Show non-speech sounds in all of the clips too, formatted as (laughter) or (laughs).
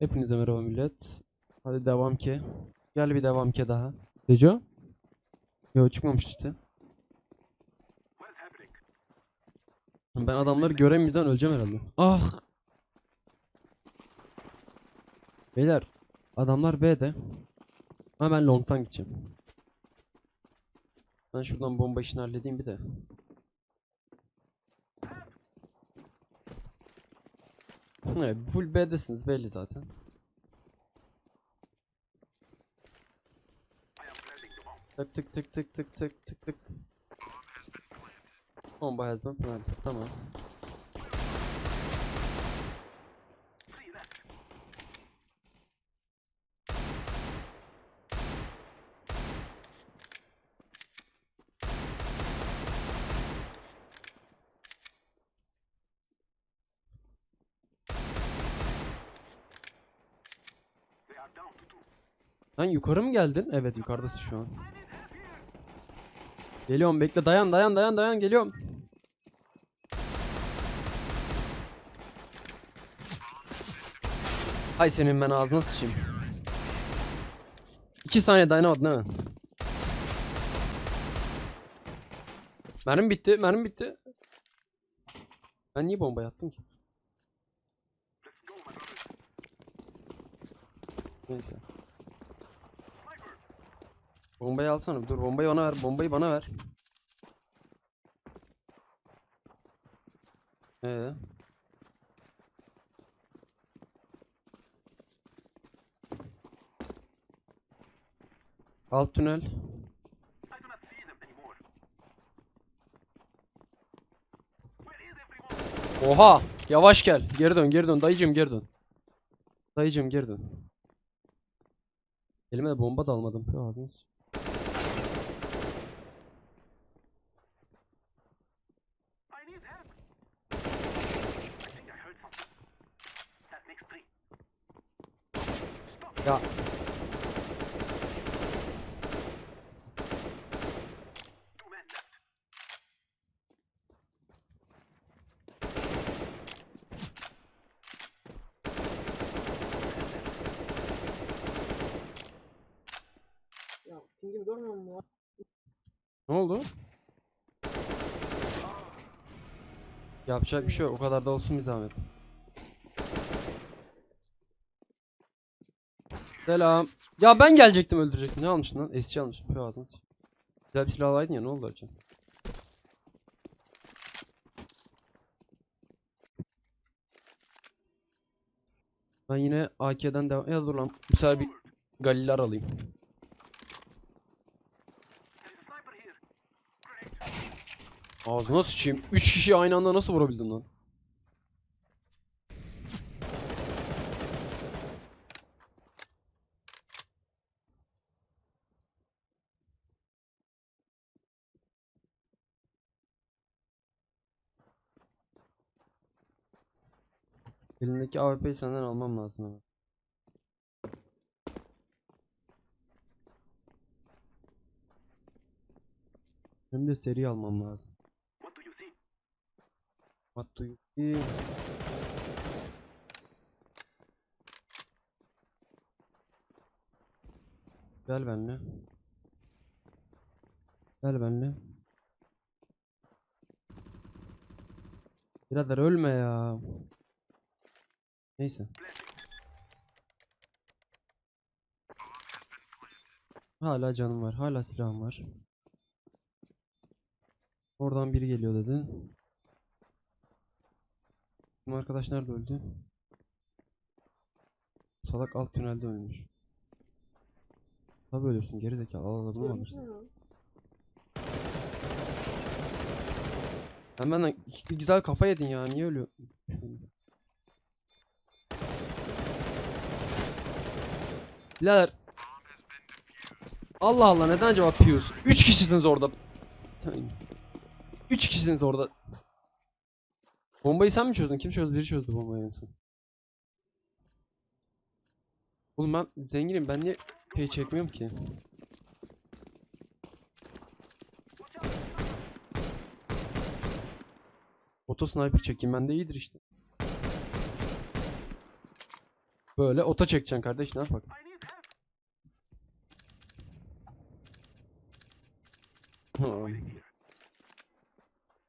Hepinize merhaba millet. Hadi devam ki. Gel bir devam ki daha. Deco? Yo çıkmamış işte. Ben adamları göremeden öleceğim herhalde. Ah! Beyler, adamlar B'de. Ben long'tan gideceğim. Ben şuradan bomba işini halledeyim bir de. Evet, full B'desiniz belli zaten. Tık tık tık tık tık tık tık tık. Bomba has been planted. Tamam. Sen yukarı mı geldin? Evet yukarıdasın şu an. Geliyorum bekle dayan dayan dayan dayan geliyorum. Hay senin ben ağzına sıçayım. 2 saniye dayanamadın değil mi? Mermi bitti, mermi bitti. Ben niye bomba attım ki? Neyse. Bombayı alsana. Dur bombayı bana ver. Bombayı bana ver. Ee. Alt tünel. Oha! Yavaş gel. Geri dön, geri dön. Dayıcım geri dön. Dayıcım geri dön. Elime de bomba da almadım. Ya Ya Ya pingimi görmüyor musun ya? ne oldu? Yapacak bir şey yok. O kadar da olsun bir zahmet. Selam. Ya ben gelecektim öldürecektim. Ne almıştın lan? SC almışım. Pü ağzını. Güzel bir silah alaydın ya ne oldu Ercan? Ben yine AK'den devam... Ya dur lan. Bu sefer bir Galiler alayım. Ağzına sıçayım. 3 kişi aynı anda nasıl vurabildin lan? Elindeki AWP'yi senden almam lazım ama. Hem de seri almam lazım. What do you see? Gel benimle. Gel benimle. Birader ölme ya. Neyse. Hala canım var. Hala silahım var. Oradan biri geliyor dedin. Bu arkadaş nerede öldü? Salak alt tünelde ölmüş. Tabi ölürsün geri zekalı. Al al bunu alırsın? Sen benden güzel kafa yedin ya. Niye ölüyor? Birader. Allah Allah neden acaba Pius? 3 kişisiniz orada. Sen- Üç kişisiniz orada. Bombayı sen mi çözdün? Kim çözdü? Biri çözdü bombayı en son. Oğlum ben zenginim. Ben niye pay çekmiyorum ki? Oto sniper çekeyim. Bende iyidir işte. Böyle ota çekeceksin kardeş ne yapak?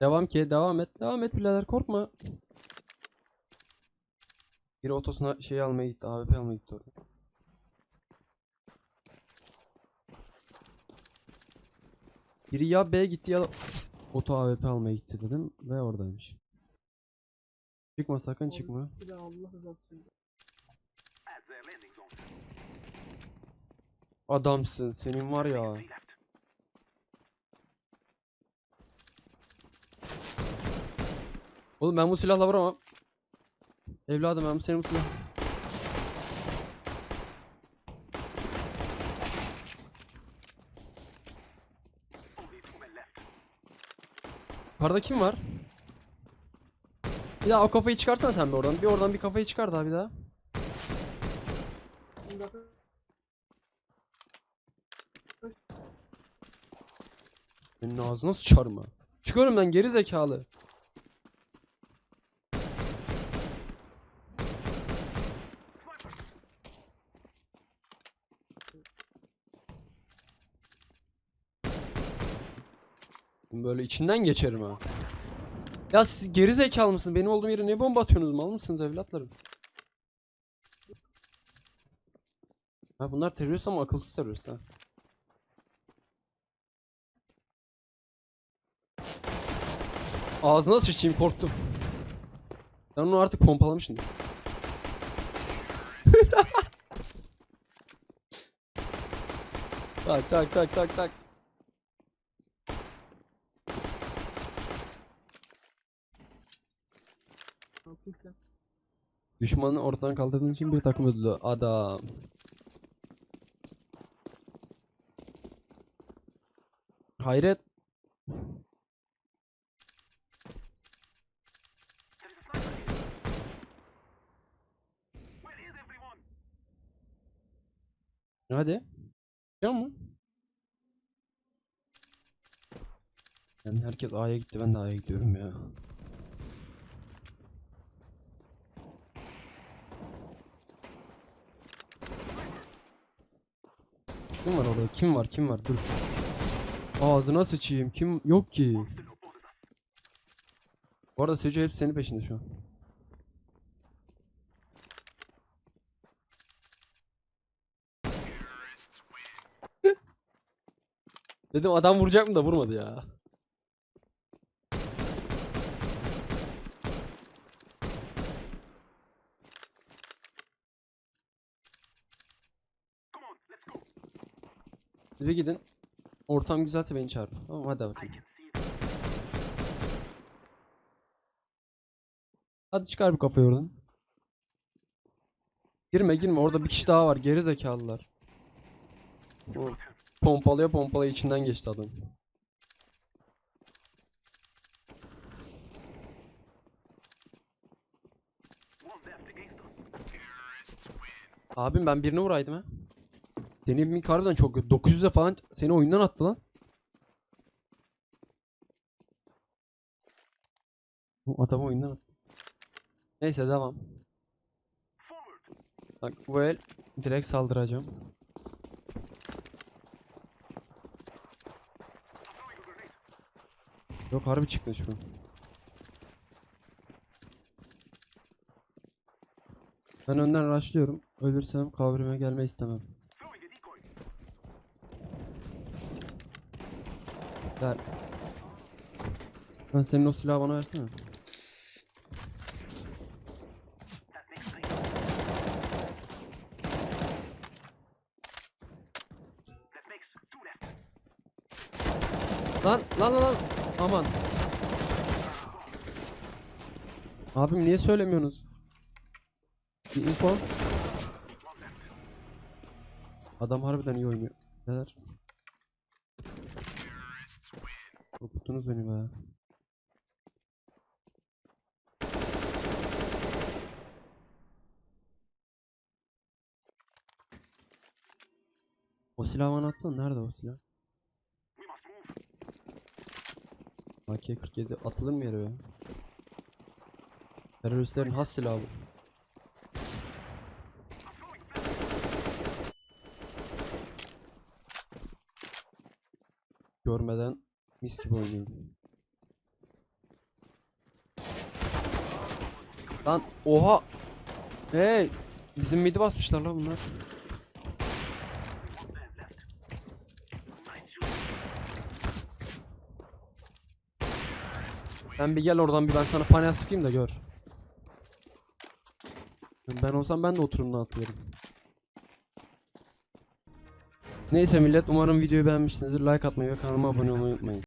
Devam ki devam et devam et birader korkma. Biri otosuna şey almaya gitti AWP almaya gitti orada. Biri ya B'ye gitti ya da oto AWP almaya gitti dedim ve oradaymış. Çıkma sakın çıkma. Adamsın senin var ya. Oğlum ben bu silahla vuramam. Evladım ben senin bu silah. Yukarıda kim var? Bir daha o kafayı çıkarsan sen bir oradan. Bir oradan bir kafayı çıkar daha bir daha. Senin ağzına sıçarım ha. Çık önümden geri zekalı. Böyle içinden geçerim ha. Ya siz geri zekalı mısınız? Benim olduğum yere ne bomba atıyorsunuz? Mal mısınız evlatlarım? Ha bunlar terörist ama akılsız terörist ha. Ağzına sıçayım korktum. Ben onu artık pompalamışım. (laughs) tak tak tak tak tak. Ne yapayım sen? Düşmanı ortadan kaldırdığın için bir takım ödülü. Adam. Hayret. Hadi. Çıkıyor mu? Yani herkes A'ya gitti ben de A'ya gidiyorum ya. Kim var orada? Kim var? Kim var? Dur. Ağzına sıçayım. Kim yok ki? Bu arada Seco hepsi senin peşinde şu an. (laughs) Dedim adam vuracak mı da vurmadı ya. Siz bir gidin. Ortam güzelse beni çağır. Tamam hadi bakayım. Hadi çıkar bir kafayı oradan. Girme girme orada bir kişi daha var geri zekalılar. O Pompalaya pompalaya içinden geçti adam. Abim ben birini vuraydım ha. Senin mik harbiden çok kötü. 900'e falan seni oyundan attı lan. Bu adamı oyundan attı. Neyse devam. Bak bu el direkt saldıracağım. Yok harbi çıktı şu an. Ben önden rushlıyorum. Ölürsem kavrime gelme istemem. Ver. Ben senin o silahı bana versene. Lan lan lan. Aman. Abim niye söylemiyorsunuz? Bir info. Adam harbiden iyi oynuyor. Neler? Korkuttunuz beni be. O silahı bana atsana. Nerede o silah? AK-47 atılır mı yere be? Teröristlerin has silahı bu. Görmeden mis gibi oynuyorum. Lan oha. Hey, bizim midi basmışlar lan bunlar. Sen bir gel oradan bir ben sana panel sıkayım da gör. Ben olsam ben de oturumdan atlıyorum. Neyse millet umarım videoyu beğenmişsinizdir. Like atmayı ve kanalıma abone olmayı unutmayın.